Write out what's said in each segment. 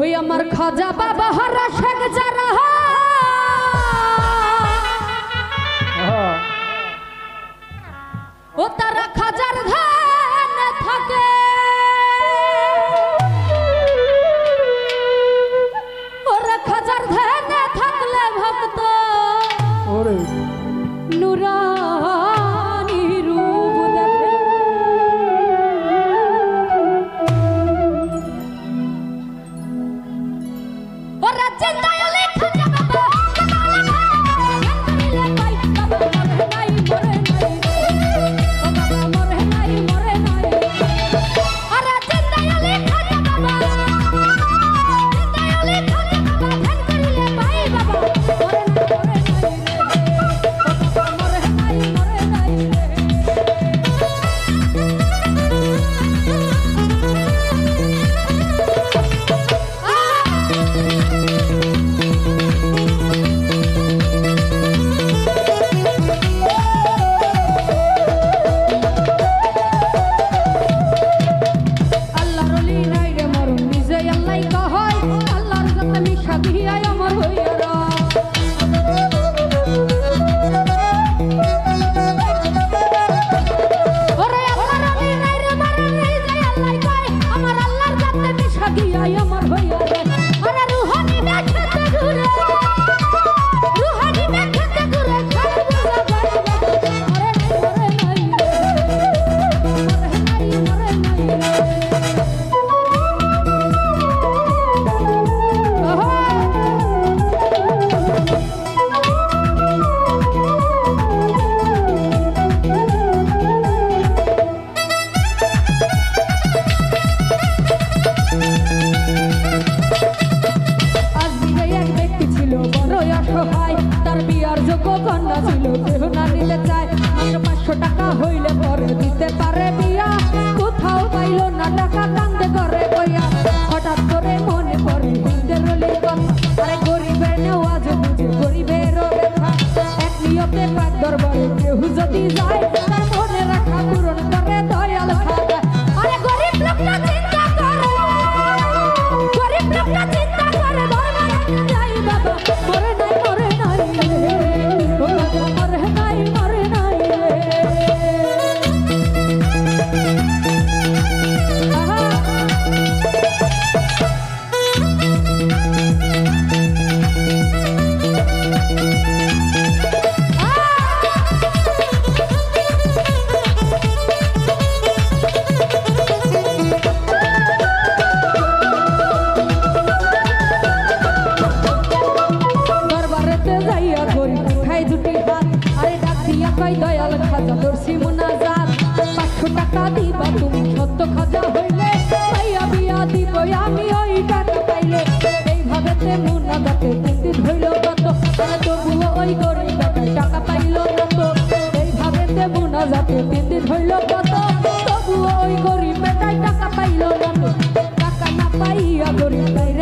ওই আমার খাজা বাবা হরা শেখ যারা ও তারা খাজার ধান থাকে।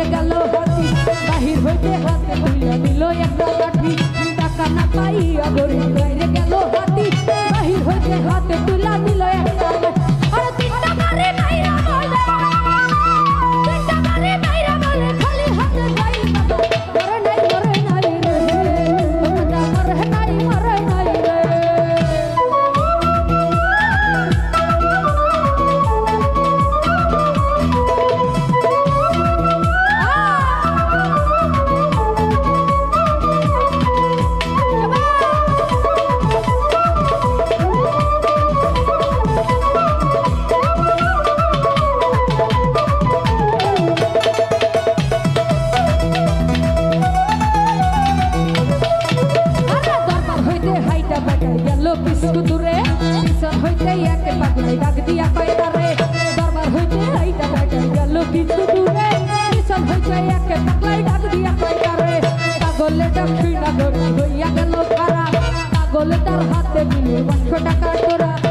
পড়ে গেল হাতি বাহির হইতে হাতে হইয়া দিল একটা লাঠি। টাকা না পাইয়া গরিব লোপিস কুতুরে পিছন হইতে একে পাগুলে ডাক দিয়া কয় তারে দরবার হইতে আইটা ডাকাই গেল কুতুরে পিছন হইতে একে পাগলাই ডাক দিয়া কয় তারে পাগলে দক্ষিণা হইয়া গেল খারাপ পাগলে তার হাতে দিলে পাঁচশো টাকা তোরা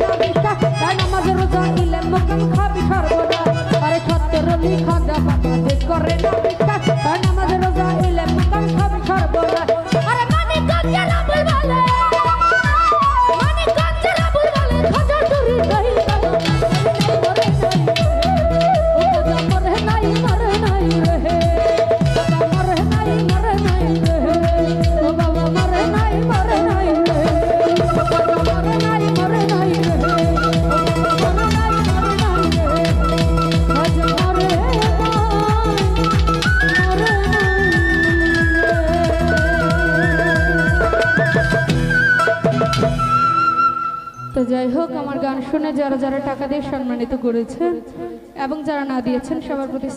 নামিকা তাই নামাজ রোজা ইলেন মোকাম খাবি সর্বদা। আরে সত্যের লিখা দেবা করে না। তো যাই হোক, আমার গান শুনে যারা যারা টাকা দিয়ে সম্মানিত করেছেন এবং যারা না দিয়েছেন, সবার প্রতি